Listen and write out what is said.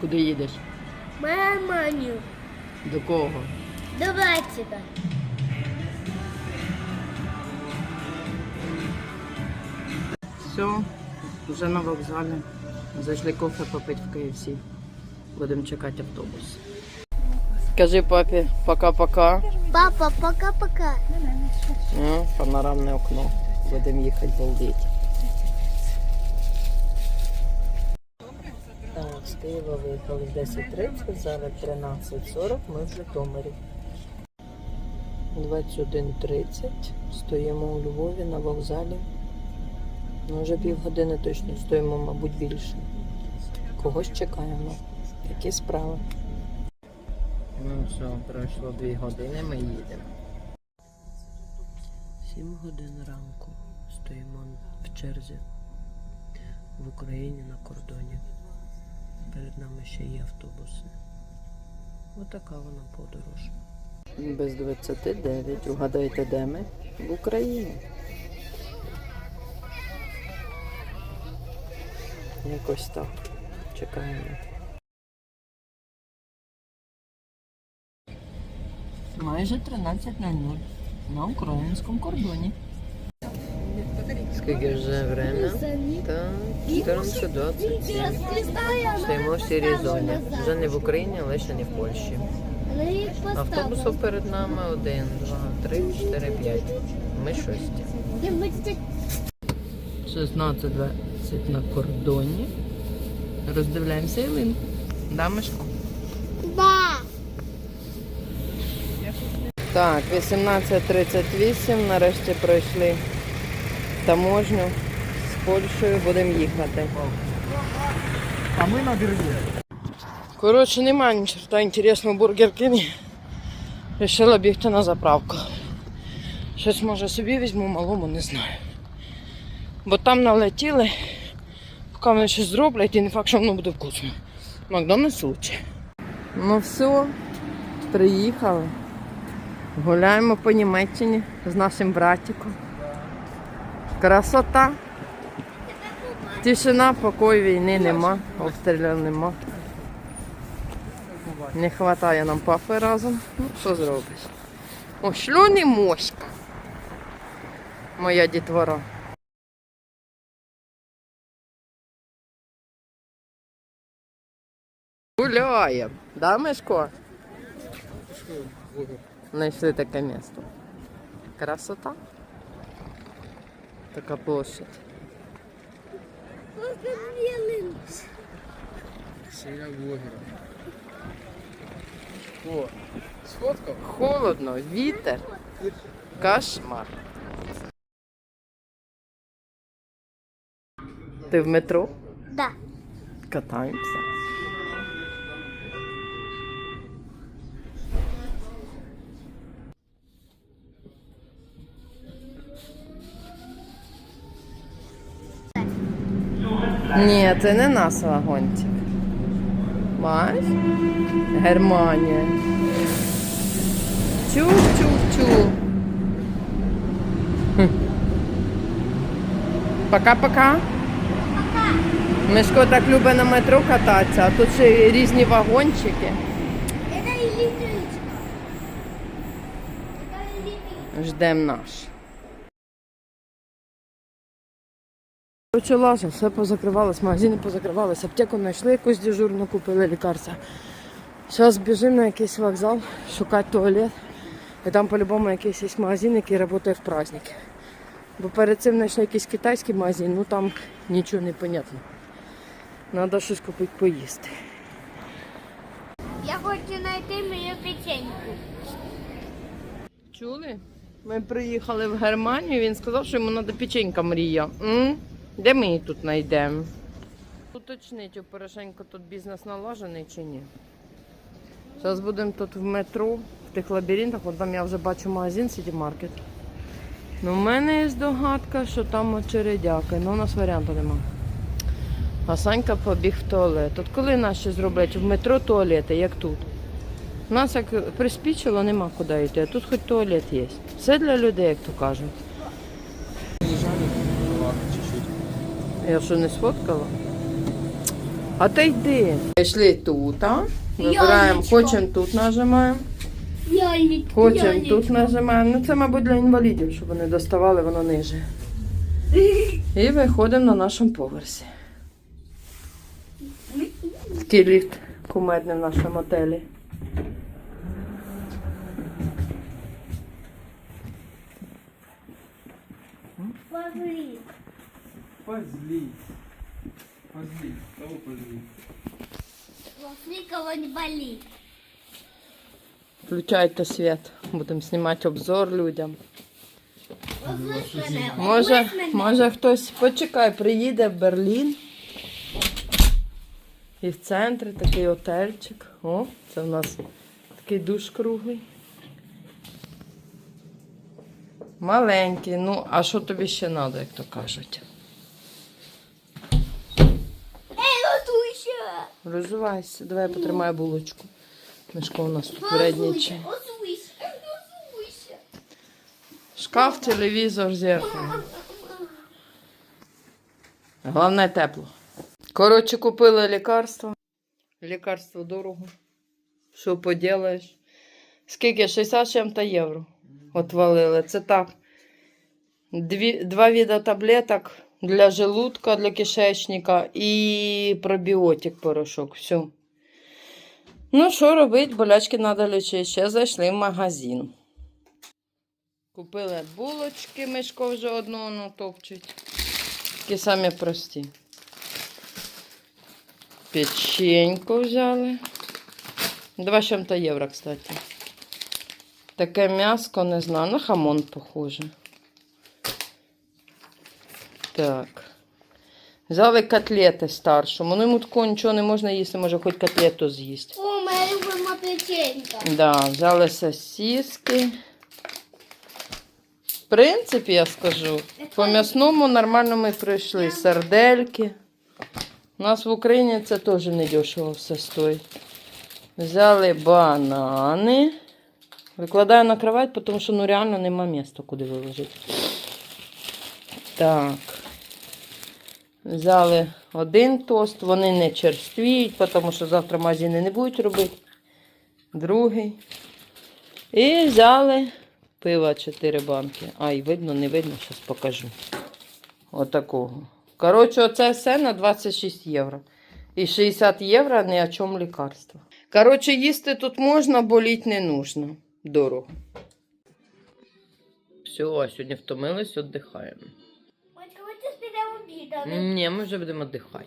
Куди їдеш? Маманю. До кого? До братика. Все, вже на вокзалі. Зайшли кофе попити в KFC. Будемо чекати автобус. Скажи папі пока-пока. Папа, пока-пока. Панорамне окно. Будемо їхати балдеть. З Києва виїхали в 10.30, зараз 13.40, ми в Житомирі. 21.30. Стоїмо у Львові на вокзалі. Ну, вже півгодини точно стоїмо, мабуть, більше. Когось чекаємо. Такі справи. Ну все, пройшло 2 години, ми їдемо. 7 годин ранку стоїмо в черзі в Україні на кордоні. Перед нами ще є автобуси. Отака вона подорож. Без 29. Угадайте, де ми? В Україні. Якось так. Чекаємо. Майже 13.00 на українському кордоні. Скільки вже время? Так, 14.27. Стоїмо в сірій зоні. Вже не в Україні, але ще не в Польщі. Автобусів перед нами один, два, три, чотири, п'ять. Ми шості. 16.20 на кордоні. Роздивляємося ялинку. Да, Мишко? Да. Так, 18.38. Нарешті пройшли таможню з Польщею. Будемо їхати. А ми на берегу. Коротше, немає ні черта інтересного Бургер Кінгі. Рішила бігти на заправку. Щось може собі візьму, малому не знаю. Бо там налетіли, поки вони щось зроблять, і не факт, що воно буде вкусно. Макдональдс лучше. Ну все, приїхали. Гуляємо по Німеччині з нашим братиком. Красота. Тишина, покой, війни нема, обстрілів нема. Не вистачає нам папи разом. Ну, що зробиш? О, шлюни моська. Моя дітвора. Гуляємо. Да, Мишко? Знайшли таке місто. Красота. Така площадь. Сіля блогера. О, сфоткав? Холодно, вітер. Кошмар. Ти в метро? Да. Катаємося. Ні, це не наш вагончик. Бачиш? Германія. Чух-чух-чух. Хм. Пока-пока. Мишко так любить на метро кататися, а тут ще й різні вагончики. Это электричка. Это электричка. Ждем наш. Лажа, все позакривалось, магазини позакривались, аптеку знайшли якусь дежурну, купили лікарства. Зараз біжимо на якийсь вокзал, шукати туалет. І там по-любому якийсь є магазин, який працює в праздники. Бо перед цим знайшли якийсь китайський магазин, ну там нічого не понятно. Треба щось купити поїсти. Я хочу знайти мою печеньку. Чули? Ми приїхали в Германію, він сказав, що йому треба печенька мрія. М? Де ми її тут знайдемо? Уточніть, у Порошенко тут бізнес налажений чи ні? Зараз будемо тут в метро, в тих лабіринтах, от там я вже бачу магазин City Market. Ну, в мене є здогадка, що там очередяки, але у нас варіанту нема. А Санька побіг в туалет. От коли наші зроблять в метро туалети, як тут? У нас як приспічило, нема куди йти, а тут хоч туалет є. Все для людей, як то кажуть. Я що не сфоткала? А ти йди. Пішли тут, а? Вибираємо, Ялечко. хочемо тут нажимаємо, Льолік, хочемо тут нажимаємо. Ну це, мабуть, для інвалідів, щоб вони доставали воно ниже. І виходимо на нашому поверсі. Такий ліфт кумедний в нашому отелі. Вафлікова не болить. Включайте світ. Будемо знімати обзор людям. Може, може хтось почекай, приїде в Берлін. І в центрі такий отельчик. О, це в нас такий душ круглий. Маленький. Ну, а що тобі ще треба, як то кажуть? Розвивайся. Давай я потримаю булочку. Мишко у нас тут. Готуйся, готуйся. Шкаф, телевізор, зеркало. Головне тепло. Коротше, купили лікарство. Лікарство дорого. Що поділаєш? Скільки? 60 з чим-то євро. Отвалили. Це так. Дві, два вида таблеток для желудка, для кишечника і пробіотик порошок. Все. Ну, що робити? Болячки треба лічити. Ще зайшли в магазин. Купили булочки, Мишко вже одного натопчуть. Такі самі прості. Печеньку взяли. Два з чим-то євро, кстати. Таке м'яско, не знаю, на хамон похоже. Так. Взяли котлети старшому. Ну йому такого нічого не можна їсти, може хоч котлету з'їсти. О, моя любима печенька. Да, взяли сосиски. В принципі, я скажу, по м'ясному нормально ми пройшли. Сардельки. У нас в Україні це теж не дешево все стоїть. Взяли банани. Викладаю на кровать, тому що ну реально нема місця, куди виложити. Так. Взяли один тост, вони не черствіють, тому що завтра магазини не будуть робити. Другий. І взяли пива 4 банки. Ай, видно, не видно, зараз покажу. Отакого. Коротше, оце все на 26 євро. І 60 євро ні о чому лікарство. Коротше, їсти тут можна, боліть не нужно. Дорого. Все, сьогодні втомились, віддихаємо. Ні, ми вже будемо віддихати.